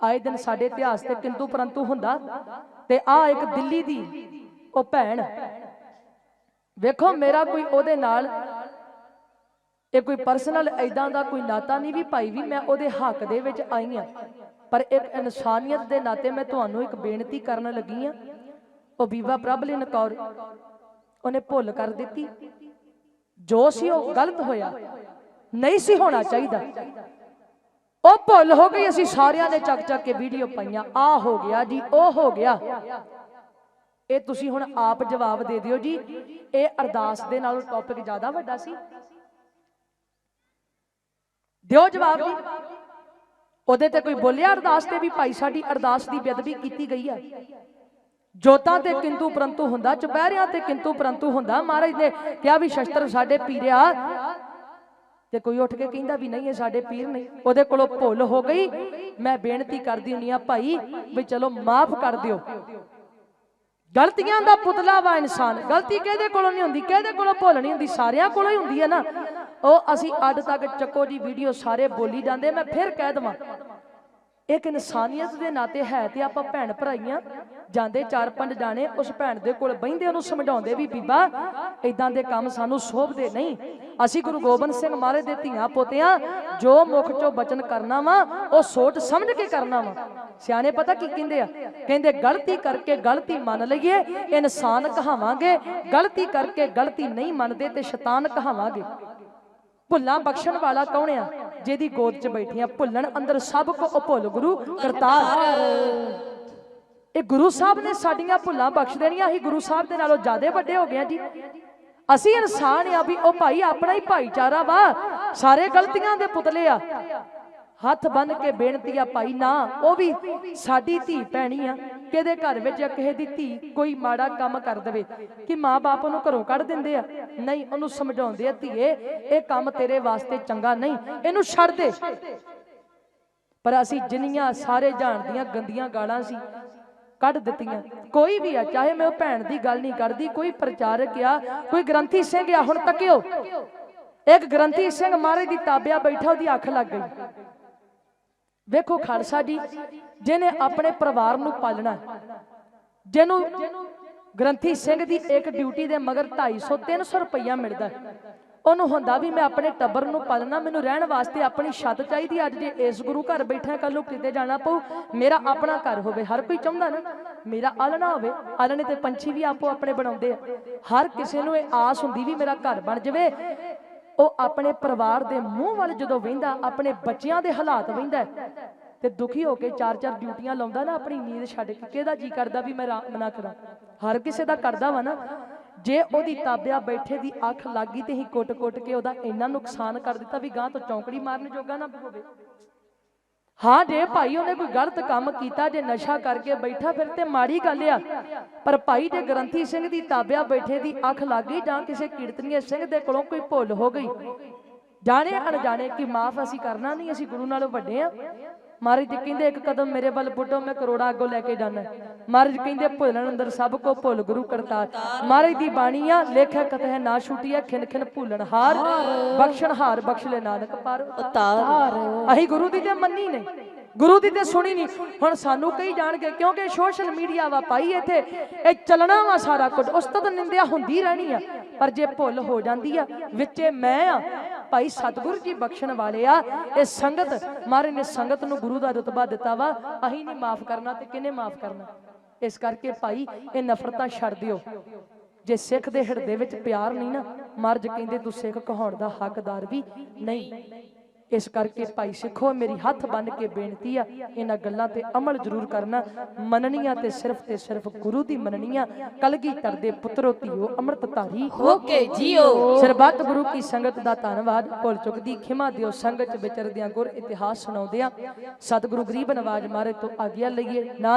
ਆਏ ਦਿਨ ਸਾਡੇ ਇਤਿਹਾਸ ਤੇ ਕਿੰਤੂ ਪਰੰਤੂ ਹੁੰਦਾ ਤੇ ਆ ਇੱਕ ਦਿੱਲੀ ਦੀ ਉਹ ਭੈਣ। ਵੇਖੋ, ਮੇਰਾ ਕੋਈ ਉਹਦੇ ਨਾਲ ਇਹ ਕੋਈ ਪਰਸਨਲ ਐਦਾਂ ਦਾ ਕੋਈ ਨਾਤਾ ਨਹੀਂ ਵੀ ਭਾਈ ਵੀ ਮੈਂ ਉਹਦੇ ਹੱਕ ਦੇ ਵਿੱਚ ਆਈ ਆ। ਪਰ ਇੱਕ ਇਨਸਾਨੀਅਤ ਦੇ ਨਾਤੇ ਮੈਂ ਤੁਹਾਨੂੰ ਇੱਕ ਬੇਨਤੀ ਕਰਨ ਲੱਗੀ ਆ। ਉਹ ਬੀਬਾ ਪ੍ਰਭਲੀਨ ਕੌਰ, ਉਹਨੇ ਭੁੱਲ ਕਰ ਦਿੱਤੀ। ਜੋ ਸੀ ਉਹ ਗਲਤ ਹੋਇਆ, ਨਹੀਂ ਸੀ ਹੋਣਾ ਚਾਹੀਦਾ। ਉਹ ਭੁੱਲ ਹੋ ਗਈ, ਅਸੀਂ ਸਾਰਿਆਂ ਨੇ ਚੱਕ ਚੱਕ ਕੇ ਵੀਡੀਓ ਪਾਈਆਂ। ਆ ਹੋ ਗਿਆ ਜੀ, ਉਹ ਹੋ ਗਿਆ। ਇਹ ਤੁਸੀਂ ਹੁਣ ਆਪ ਜਵਾਬ ਦੇ ਦਿਓ ਜੀ। ਇਹ ਅਰਦਾਸ ਦੇ ਨਾਲੋਂ ਟੌਪਿਕ ਜ਼ਿਆਦਾ ਵੱਡਾ ਸੀ। ਦਿਓ ਜਵਾਬ ਜੀ। ਉਹਦੇ ਤੇ ਕੋਈ ਬੋਲਿਆ ਅਰਦਾਸ ਤੇ ਵੀ ਭਾਈ ਸਾਡੀ ਅਰਦਾਸ ਦੀ ਬੇਅਦਬੀ ਕੀਤੀ ਗਈ ਹੈ? ਜੋਤਾਂ ਤੇ ਕਿੰਤੂ ਪਰੰਤੂ ਹੁੰਦਾ, ਚੁਪਹਿਰਿਆਂ ਤੇ ਕਿੰਤੂ ਪਰੰਤੂ ਹੁੰਦਾ। ਮਹਾਰਾਜ ਨੇ ਕਿਹਾ ਵੀ ਸ਼ਸਤਰ ਸਾਡੇ ਪੀਰਿਆ ਤੇ ਕੋਈ ਉੱਠ ਕੇ ਕਹਿੰਦਾ ਵੀ ਨਹੀਂ, ਇਹ ਸਾਡੇ ਪੀਰ ਨਹੀਂ ਉਹਦੇ ਕੋਲੋਂ ਭੁੱਲ ਹੋ ਗਈ। ਮੈਂ ਬੇਨਤੀ ਕਰਦੀ ਹੁੰਨੀ ਆ ਭਾਈ, ਵੀ ਚਲੋ ਮਾਫ ਕਰ ਦਿਓ। ਗਲਤੀਆਂ ਦਾ ਪੁਤਲਾ ਵਾ ਇਨਸਾਨ। ਗਲਤੀ ਕਿਹਦੇ ਕੋਲੋਂ ਨਹੀਂ ਹੁੰਦੀ? ਕਿਹਦੇ ਕੋਲੋਂ ਭੁੱਲ ਨਹੀਂ ਹੁੰਦੀ? ਸਾਰਿਆਂ ਕੋਲੋਂ ਹੀ ਹੁੰਦੀ ਹੈ ਨਾ। ਉਹ ਅਸੀਂ ਅੱਡ ਤੱਕ ਚੱਕੋ ਜੀ ਵੀਡੀਓ ਸਾਰੇ ਬੋਲੀ ਜਾਂਦੇ, ਮੈਂ ਫਿਰ ਕਹਿ ਦਵਾਂ, ਇੱਕ ਇਨਸਾਨੀਅਤ ਦੇ ਨਾਤੇ ਹੈ ਤੇ ਆਪਾਂ ਭੈਣ ਭਰਾਈਆਂ ਜਾਂਦੇ ਚਾਰ ਪੰਜ ਜਾਣੇ ਉਸ ਭੈਣ ਦੇ ਕੋਲ ਬਹਿੰਦੇ ਉਹਨੂੰ ਸਮਝਾਉਂਦੇ ਵੀ ਬੀਬਾ ਇਦਾਂ ਦੇ ਕੰਮ ਸਾਨੂੰ ਸੋਭਦੇ ਨਹੀਂ। ਅਸੀਂ ਗੁਰੂ ਗੋਬਿੰਦ ਸਿੰਘ ਮਹਾਰਾਜ ਦੇ ਧੀਆਂ ਪੋਤਿਆਂ, ਜੋ ਮੁਖ ਚੋਂ ਬਚਨ ਕਰਨਾ ਵਾ, ਉਹ ਸੋਚ ਸਮਝ ਕੇ ਕਰਨਾ ਵਾ। ਸਿਆਣੇ ਪਤਾ ਕੀ ਕਹਿੰਦੇ ਆ? ਕਹਿੰਦੇ, ਗਲਤੀ ਕਰਕੇ ਗਲਤੀ ਮੰਨ ਲਈਏ, ਇਨਸਾਨ ਕਹਾਵਾਂਗੇ, ਗਲਤੀ ਕਰਕੇ ਗਲਤੀ ਨਹੀਂ ਮੰਨਦੇ ਤੇ ਸ਼ੈਤਾਨ ਕਹਾਵਾਂਗੇ। ਭੁੱਲਾਂ ਬਖਸ਼ਣ ਵਾਲਾ ਕੌਣ ਆ? ਜਿਹਦੀ ਗੋਦ 'ਚ ਬੈਠੀਆਂ ਭੁੱਲਣ ਅੰਦਰ ਸਭ ਕੋ ਉਹ ਭੁੱਲ ਗੁਰੂ ਕਰਤਾਰ। ਇਹ ਗੁਰੂ ਸਾਹਿਬ ਨੇ ਸਾਡੀਆਂ ਭੁੱਲਾਂ ਬਖਸ਼ ਦੇਣੀਆਂ, ਅਸੀਂ ਗੁਰੂ ਸਾਹਿਬ ਦੇ ਨਾਲੋਂ ਜ਼ਿਆਦਾ ਵੱਡੇ ਹੋ ਗਏ ਆ ਜੀ। ਅਸੀਂ ਇਨਸਾਨ ਆ ਵੀ ਉਹ ਭਾਈ ਆਪਣਾ ਹੀ ਭਾਈਚਾਰਾ ਵਾ, ਸਾਰੇ ਗਲਤੀਆਂ ਦੇ ਪੁਤਲੇ ਆ। ਹੱਥ ਬੰਨ ਕੇ ਬੇਨਤੀ ਆ ਭਾਈ ਨਾ, ਉਹ ਵੀ ਸਾਡੀ ਧੀ ਪੈਣੀ ਆ, ਕਿਹਦੇ ਘਰ ਵਿੱਚ ਜਾਂ ਕਿਸੇ ਦੀ ਧੀ ਕੋਈ ਮਾੜਾ ਕੰਮ ਕਰ ਦੇਵੇ, ਕਿ ਮਾਂ-ਬਾਪ ਉਹਨੂੰ ਘਰੋਂ ਕੱਢ ਦਿੰਦੇ ਆ। ਨਹੀਂ, ਉਹਨੂੰ ਸਮਝਾਉਂਦੇ ਆ, ਧੀਏ, ਇਹ ਕੰਮ ਤੇਰੇ ਵਾਸਤੇ ਚੰਗਾ ਨਹੀਂ, ਇਹਨੂੰ ਛੱਡ ਦੇ। ਪਰ ਅਸੀਂ ਜਿੰਨੀਆਂ ਸਾਰੇ ਜਾਣ ਦੀਆਂ ਗੰਦੀਆਂ ਗਾਲਾਂ ਸੀ ਕੱਢ ਦਿੱਤੀਆਂ। ਕੋਈ ਵੀ ਆ, ਚਾਹੇ ਮੈਂ ਉਹ ਭੈਣ ਦੀ ਗੱਲ ਨਹੀਂ ਕਰਦੀ, ਕੋਈ ਪ੍ਰਚਾਰਕ ਆ, ਕੋਈ ਗ੍ਰੰਥੀ ਸਿੰਘ ਆ, ਹੁਣ ਤੱਕਿਓ ਇੱਕ ਗ੍ਰੰਥੀ ਸਿੰਘ ਮਹਾਰਾਜ ਦੀ ਤਾਬਿਆ ਬੈਠਾ, ਉਹਦੀ ਅੱਖ ਲੱਗ ਗਈ। ਵੇਖੋ ਖਾਲਸਾ ਜੀ, ਜਿਹਨੇ ਆਪਣੇ ਪਰਿਵਾਰ ਨੂੰ ਪਾਲਣਾ, ਜਿਹਨੂੰ ਗ੍ਰੰਥੀ ਸਿੰਘ ਦੀ ਇੱਕ ਡਿਊਟੀ ਦੇ ਮਗਰ 250 300 ਰੁਪਈਆ ਮਿਲਦਾ। ਉਹਨੂੰ ਹੁੰਦਾ ਵੀ ਮੈਂ ਆਪਣੇ ਟੱਬਰ ਨੂੰ ਪਾਲਣਾ, ਮੈਨੂੰ ਰਹਿਣ ਵਾਸਤੇ ਆਪਣੀ ਛੱਤ ਚਾਹੀਦੀ ਅੱਜ ਜੇ ਇਸ ਗੁਰੂ ਘਰ ਬੈਠਾ ਕੱਲ ਨੂੰ ਕਿਤੇ ਜਾਣਾ ਪਊ, ਮੇਰਾ ਆਪਣਾ ਘਰ ਹੋਵੇ। ਹਰ ਕੋਈ ਚਾਹੁੰਦਾ ਨਾ, ਮੇਰਾ ਆਲਣਾ ਹੋਵੇ। ਆਲਣੇ ਤੇ ਪੰਛੀ ਵੀ ਆਪੋ ਆਪਣੇ ਬਣਾਉਂਦੇ ਆ। ਹਰ ਕਿਸੇ ਨੂੰ ਇਹ ਆਸ ਹੁੰਦੀ ਵੀ ਮੇਰਾ ਘਰ ਬਣ ਜਾਵੇ। ਉਹ ਆਪਣੇ ਪਰਿਵਾਰ ਦੇ ਮੂੰਹ ਵੱਲ ਜਦੋਂ ਵੇਂਦਾ, ਆਪਣੇ ਬੱਚਿਆਂ ਦੇ ਹਾਲਾਤ ਵੇਂਦਾ, ਤੇ ਦੁਖੀ ਹੋ ਕੇ ਚਾਰ ਚਾਰ ਡਿਊਟੀਆਂ ਲਾਉਂਦਾ ਨਾ, ਆਪਣੀ ਨੀਂਦ ਛੱਡ ਕੇ। ਕਿਹਦਾ ਜੀ ਕਰਦਾ ਵੀ ਮੈਂ ਆਰਾਮ ਨਾ ਕਰਾਂ? ਹਰ ਕਿਸੇ ਦਾ ਕਰਦਾ ਵਾ ਨਾ। ਜੇ ਉਹਦੀ ਤਾਬਿਆ ਬੈਠੇ ਦੀ ਅੱਖ ਲੱਗ ਗਈ ਤੇ ਹੀ ਕੁੱਟ-ਕੁੱਟ ਕੇ ਉਹਦਾ ਇੰਨਾ ਨੁਕਸਾਨ ਕਰ ਦਿੱਤਾ ਵੀ ਗਾਂ ਤੋਂ ਚੌਂਕੜੀ ਮਾਰਨ ਜੋਗਾ ਨਾ ਹੋਵੇ। ਹਾਂ, ਜੇ ਭਾਈ ਉਹਨੇ ਕੋਈ ਗਲਤ ਕੰਮ ਕੀਤਾ, ਜੇ ਨਸ਼ਾ ਕਰਕੇ ਬੈਠਾ, ਫਿਰ ਤੇ ਮਾੜੀ ਗੱਲ ਆ। ਪਰ ਭਾਈ ਜੇ ਗ੍ਰੰਥੀ ਸਿੰਘ ਦੀ ਤਾਬਿਆ ਬੈਠੇ ਦੀ ਅੱਖ ਲੱਗ ਗਈ ਜਾਂ ਕਿਸੇ ਕੀਰਤਨੀਏ ਸਿੰਘ ਦੇ ਕੋਲੋਂ ਕੋਈ ਭੁੱਲ ਹੋ ਗਈ। ਜਾਣੇ ਅਣਜਾਣੇ ਕਿ ਮਾਫ ਅਸੀਂ ਕਰਨਾ ਨਹੀਂ, ਅਸੀਂ ਗੁਰੂ ਨਾਲੋਂ ਵੱਡੇ ਆ। ਮਹਾਰਾਜ ਜੀ ਕਹਿੰਦੇ ਇੱਕ ਕਦਮ ਮੇਰੇ ਵੱਲ ਪੁੱਟੋ ਮੈਂ ਕਰੋੜਾ ਅੱਗੋਂ ਲੈ ਕੇ ਜਾਣਾ ਮਹਾਰਾਜ ਕਹਿੰਦੇ ਭੁੱਲਣ ਅੰਦਰ ਸਭ ਕੋ ਭੁੱਲ ਗੁਰੂ ਕਰਤਾਰ। ਮਹਾਰਾਜ ਦੀ ਬਾਣੀ ਆ ਲੇਖਿਆ ਕਤਹਿ ਨਾ ਛੁਟੀਐ ਖਿਨ ਖਿਨ ਭੁੱਲਣ ਹਾਰ ਬਖਸ਼ਣ ਹਾਰ ਬਖਸ਼ ਲੈ ਨਾਨਕ ਪਰ। ਉਤਾਰ। ਅਸੀਂ ਗੁਰੂ ਦੀ ਤੇ ਮੰਨੀ ਨਹੀਂ ਗੁਰੂ ਦੀ ਤੇ ਸੁਣੀ ਨਹੀਂ। ਹੁਣ ਸਾਨੂੰ ਕਈ ਜਾਣਗੇ ਕਿਉਂਕਿ ਸੋਸ਼ਲ ਮੀਡੀਆ ਵਾ ਪਾਈ ਇੱਥੇ ਇਹ ਚੱਲਣਾ ਵਾ ਸਾਰਾ ਕੁਝ ਉਸ ਤਾਂ ਨਿੰਦਿਆ ਹੁੰਦੀ ਰਹਿਣੀ ਆ। ਪਰ ਜੇ ਭੁੱਲ ਹੋ ਜਾਂਦੀ ਆ ਵਿੱਚੇ ਮੈਂ ਆ ਭਾਈ ਸਤਿਗੁਰੂ ਜੀ ਬਖਸ਼ਣ ਵਾਲੇ ਆ। ਇਹ ਸੰਗਤ ਮਹਾਰਾਜ ਨੇ ਸੰਗਤ ਨੂੰ ਗੁਰੂ ਦਾ ਰਤਬਾ ਦਿੱਤਾ ਵਾ। ਅਸੀਂ ਨਹੀਂ ਮਾਫ ਕਰਨਾ ਤੇ ਕਿਹਨੇ ਮਾਫ ਕਰਨਾ? ਇਸ ਕਰਕੇ ਭਾਈ, ਇਹ ਨਫ਼ਰਤਾਂ ਛੱਡ ਦਿਓ। ਜੇ ਸਿੱਖ ਦੇ ਹਿਰਦੇ ਵਿੱਚ ਪਿਆਰ ਨਹੀਂ ਨਾ, ਮਰਜ ਕਹਿੰਦੇ ਤੂੰ ਸਿੱਖ ਕਹਾਉਣ ਦਾ ਹੱਕਦਾਰ ਵੀ ਨਹੀਂ। ਇਸ ਕਰਕੇ ਭਾਈ ਸਿੱਖੋ ਮੇਰੀ ਹੱਥ ਬੰਨ ਕੇ ਬੇਨਤੀ ਆ ਇਹਨਾਂ ਗੱਲਾਂ ਤੇ ਅਮਲ ਜ਼ਰੂਰ ਕਰਨਾ। ਮੰਨਣੀਆਂ ਤੇ ਸਿਰਫ ਤੇ ਸਿਰਫ ਗੁਰੂ ਦੀ ਮੰਨਣੀਆਂ। ਕਲਗੀ ਕਰਦੇ ਪੁੱਤਰੋ ਧੀਓ ਅੰਮ੍ਰਿਤ ਧਾਰੀ। ਹੋ ਕੇ ਜੀਓ। ਸਰਬੱਤ ਗੁਰੂ ਕੀ ਸੰਗਤ ਦਾ ਧੰਨਵਾਦ। ਭੁੱਲ ਚੁੱਕਦੀ ਖਿਮਾ ਦਿਓ ਸੰਗਤ ਚ ਵਿਚਰਦਿਆਂ ਗੁਰ ਇਤਿਹਾਸ ਸੁਣਾਉਂਦਿਆਂ। ਸਤਿਗੁਰੂ ਗਰੀਬ ਨਵਾਜ ਮਾਰੇ ਤੋਂ ਆਗਿਆ ਲਈਏ। ਨਾ